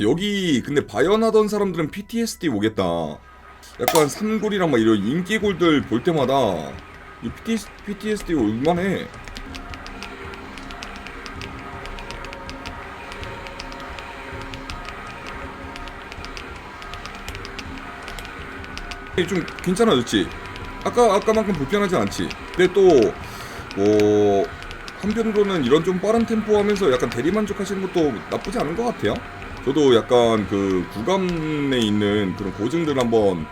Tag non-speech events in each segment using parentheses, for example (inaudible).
여기 근데 바연하던 사람들은 PTSD 오겠다. 약간 삼골이랑 막 이런 인기골들 볼 때마다 이 PTS, PTSD 올만해. 좀 괜찮아졌지. 아까 아까만큼 불편하지 않지. 근데 또 뭐 한편으로는 이런 좀 빠른 템포 하면서 약간 대리 만족하시는 것도 나쁘지 않은 것 같아요. 저도 약간 그 구감에 있는 그런 고증들 한번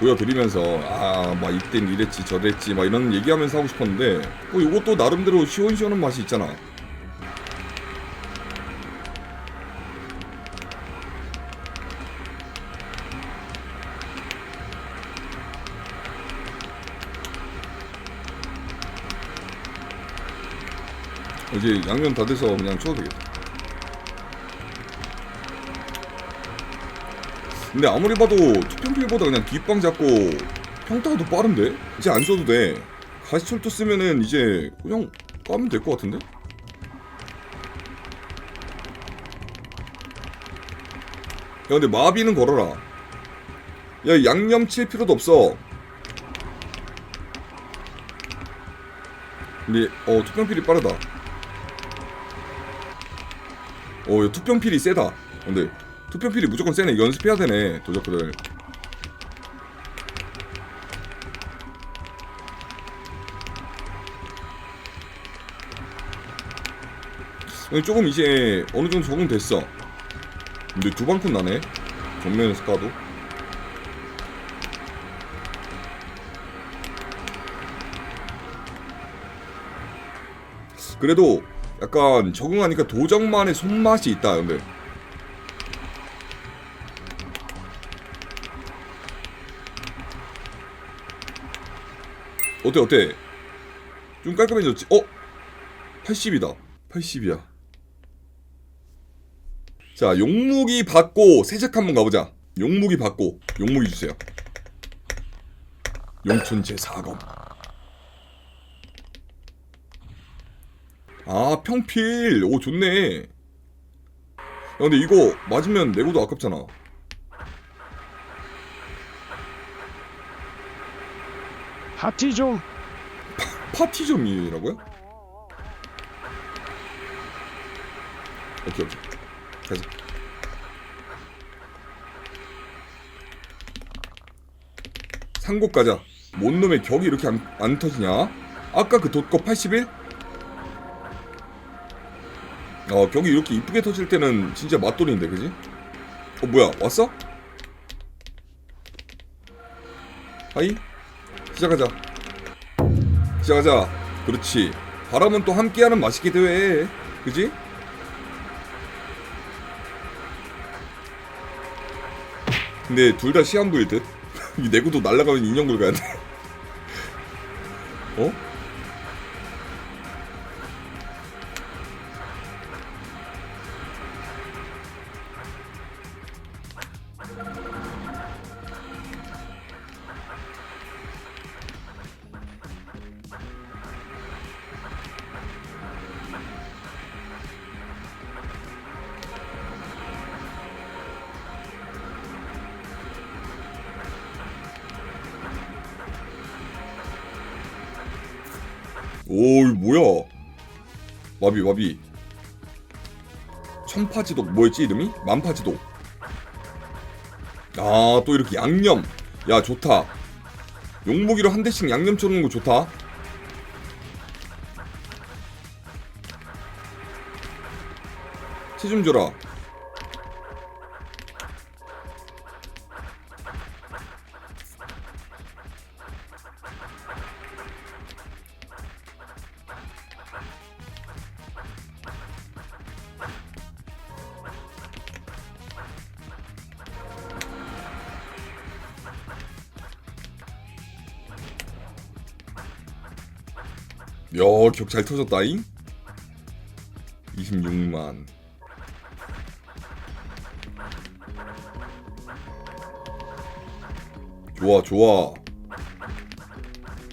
보여드리면서 아 막 이땐 이랬지 저랬지 막 이런 얘기하면서 하고 싶었는데 뭐 이것도 나름대로 시원시원한 맛이 있잖아. 이제 양념 다 돼서 그냥 쳐도 되겠다. 근데 아무리 봐도 투평필보다 그냥 뒷방 잡고 평타가 더 빠른데? 이제 안 써도 돼. 가시철도 쓰면은 이제 그냥 까면 될 것 같은데? 야 근데 마비는 걸어라. 야 양념 칠 필요도 없어. 근데 어 투평필이 빠르다. 어, 야, 투평필이 세다. 근데 투평필이 무조건 세네. 연습해야 되네. 근데 조금 이제 어느 정도 적응됐어. 근데 두 방kun 나네. 정면에서 까도. 그래도 약간 적응하니까 도적만의 손맛이 있다 근데 어때 어때? 좀 깔끔해졌지? 어? 80이다. 80이야. 자 용무기 받고 세작 한번 가보자. 용무기 받고 용무기 주세요. 용춘 제4검. 아 평필. 오 좋네. 야 근데 이거 맞으면 내고도 아깝잖아 파티 좀 파티점이라고요? 오케이 오케이 가자 상곡 가자 뭔 놈의 격이 이렇게 안, 안 터지냐 아까 그 돛거 81? 어 격이 이렇게 이쁘게 터질 때는 진짜 맛돌인데 그지? 어 뭐야 왔어? 하이 시작하자 시작하자 그렇지 바람은 또 함께하는 맛이기도 해 그지? 근데 둘 다 시한부일 듯? (laughs) 이 내구도 날아가면 인형 굴 가야 돼 (laughs) 어? 오이 뭐야? 마비 마비. 천파지독 뭐였지 이름이? 만파지독 아 또 이렇게 양념. 야 좋다. 용무기로 한 대씩 양념 쳐놓는 거 좋다. 치좀 줘라 야, 기억 잘 터졌다잉? 26만. 좋아, 좋아.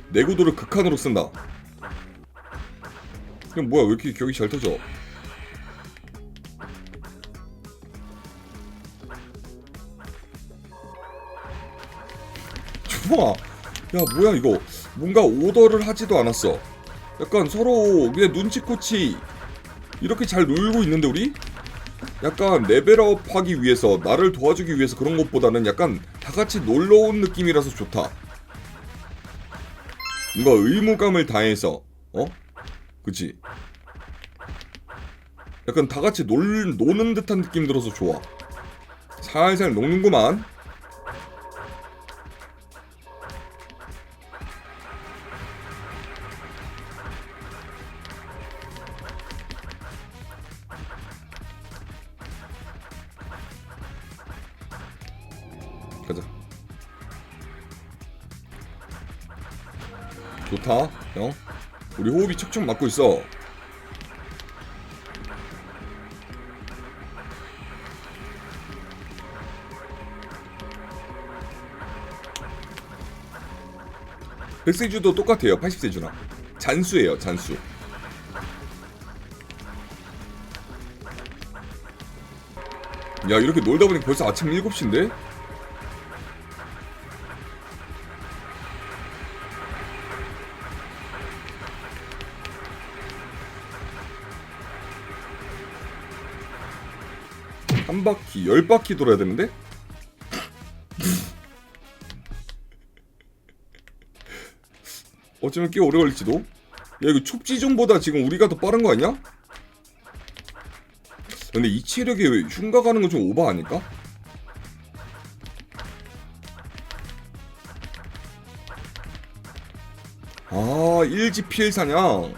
내구도를 극한으로 쓴다. 그럼 뭐야, 왜 이렇게 기억이 잘 터져? 좋아. 야, 뭐야, 이거. 뭔가 오더를 하지도 않았어. 약간 서로 그냥 눈치코치 이렇게 잘 놀고 있는데 우리? 약간 레벨업 하기 위해서 나를 도와주기 위해서 그런 것보다는 약간 다 같이 놀러 온 느낌이라서 좋다. 뭔가 의무감을 다해서 어? 그치? 약간 다 같이 놀, 노는 듯한 느낌 들어서 좋아. 살살 녹는구만. 좋다, 형. 우리 호흡이 척척 맞고 있어. 백세주도 똑같아요. 80세주랑. 잔수예요, 잔수. 야, 이렇게 놀다 보니 벌써 아침 7시인데? 한 바퀴, 열 바퀴 돌아야 되는데? 어쩌면 꽤 오래 걸릴지도? 야, 이거 촉지존보다 지금 우리가 더 빠른 거 아니야? 근데 이 체력에 왜 흉가 가는 건 좀 오바 아닐까? 아, 일지 피해 사냥.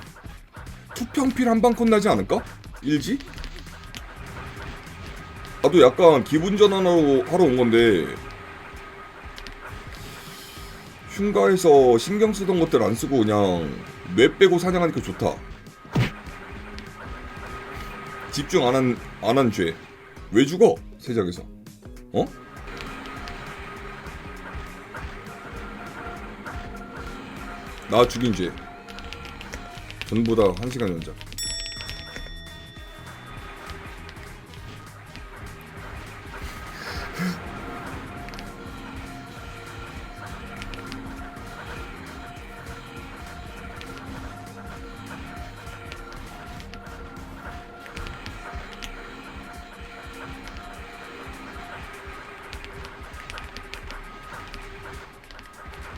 투평필 한방 컷나지 않을까? 일지? 나도 약간 기분 전환하러 하러 온 건데 흉가에서 신경 쓰던 것들 안 쓰고 그냥 뇌 빼고 사냥하니까 좋다. 집중 안 한 안 한 죄. 왜 죽어? 세작에서. 어? 나 죽인 죄. 전보다 한 시간 연장.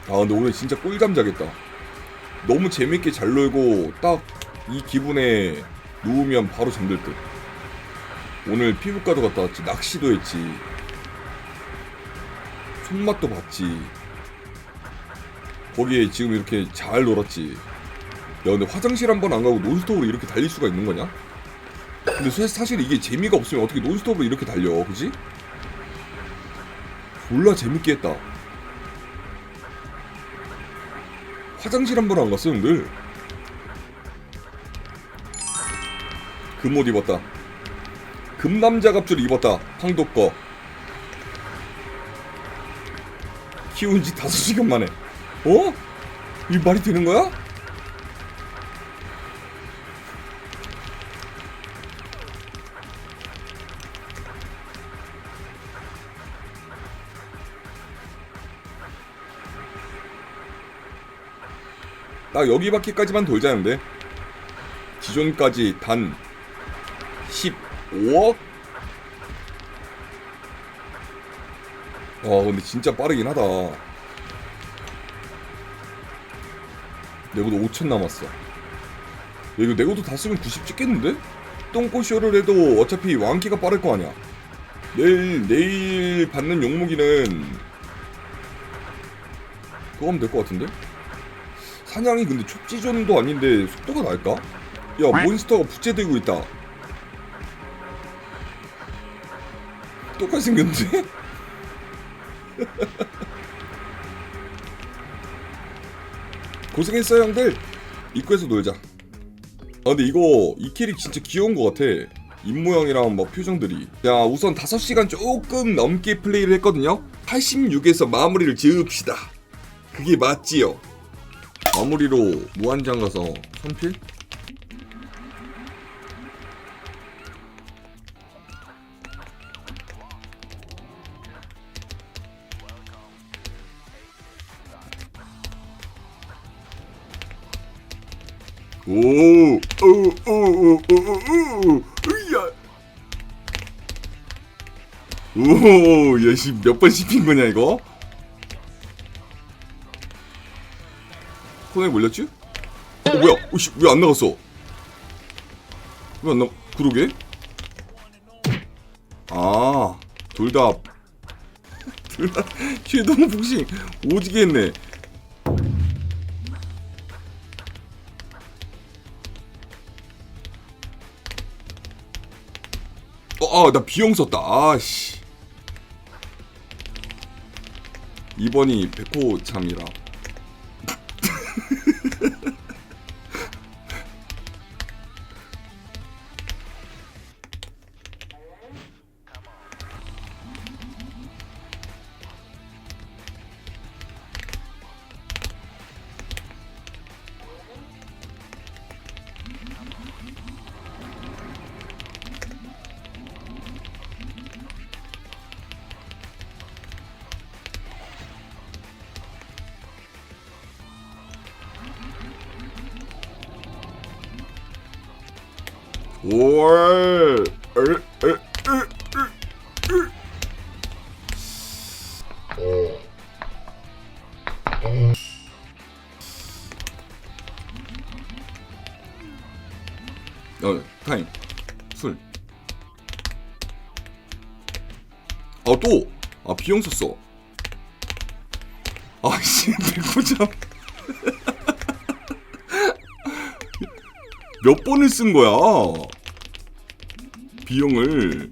아 근데 오늘 진짜 꿀잠 자겠다. 너무 재밌게 잘 놀고 딱 이 기분에 누우면 바로 잠들 듯. 오늘 피부과도 갔다 왔지, 낚시도 했지, 손맛도 봤지. 거기에 지금 이렇게 잘 놀았지. 야 근데 화장실 한 번 안 가고 논스톱으로 이렇게 달릴 수가 있는 거냐? 근데 사- 사실 이게 재미가 없으면 어떻게 논스톱으로 이렇게 달려, 그지? 졸라 재밌게 했다. 화장실 한 번 안 갔어 형들 금옷 입었다 금남자 갑줄 입었다 황도 거 키운 지 다섯 시간 만에 어? 이 말이 되는 거야? 딱 여기 바퀴까지만 돌자는데 기존까지 단 15억? 와 근데 진짜 빠르긴 하다 내고도 5천 남았어 야, 이거 내고도 다 쓰면 90 찍겠는데? 똥꼬쇼를 해도 어차피 왕키가 빠를 거 아니야 내일 내일 받는 용무기는 그거 하면 될 것 같은데? 사냥이 근데 촉지존도 아닌데 속도가 날까? 야 몬스터가 부채들고 있다 똑같이 생겼는데? (laughs) 고생했어 형들. 입구에서 놀자. 아 근데 이거 이 캐릭 진짜 귀여운 것 같아. 입모양이랑 막 표정들이. 자 우선 5시간 조금 넘게 플레이를 했거든요. 86에서 마무리를 지읍시다. 그게 맞지요? 마무리로 무한장 가서 선필? 오, 오, 오, 오, 오, 오, 오, 으야. 오, 야, 씨, 몇번 씹힌 거냐, 이거? 코너에 몰렸지? 어, 뭐야? 어, 씨, 왜 안 나갔어? 왜 안 나, 그러게? 아, 둘 다, 둘 다, 쉐도우 복싱 오지게 했네. 아, 나 비용 썼다. 아씨. 2번이 백호 참이라. 올. 어, 타임. 술. 아, 또! 아, 비용 썼어. 아 씨, 백호장. (laughs) 몇 번을 쓴 거야? 비용을.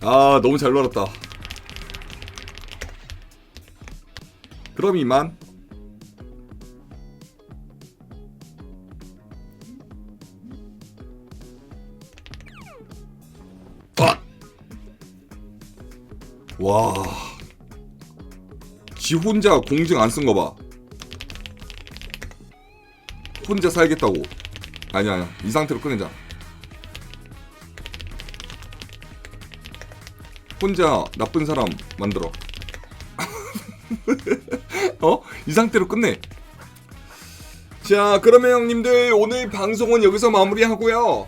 아, 너무 잘 놀았다. 그럼 이만. 와. 지 혼자 공증 안 쓴 거 봐. 혼자 살겠다고. 아니야, 아니야. 이 상태로 끊자. 혼자 나쁜 사람 만들어. (laughs) 어? 이 상태로 끝내. 자, 그러면 형님들 오늘 방송은 여기서 마무리하고요.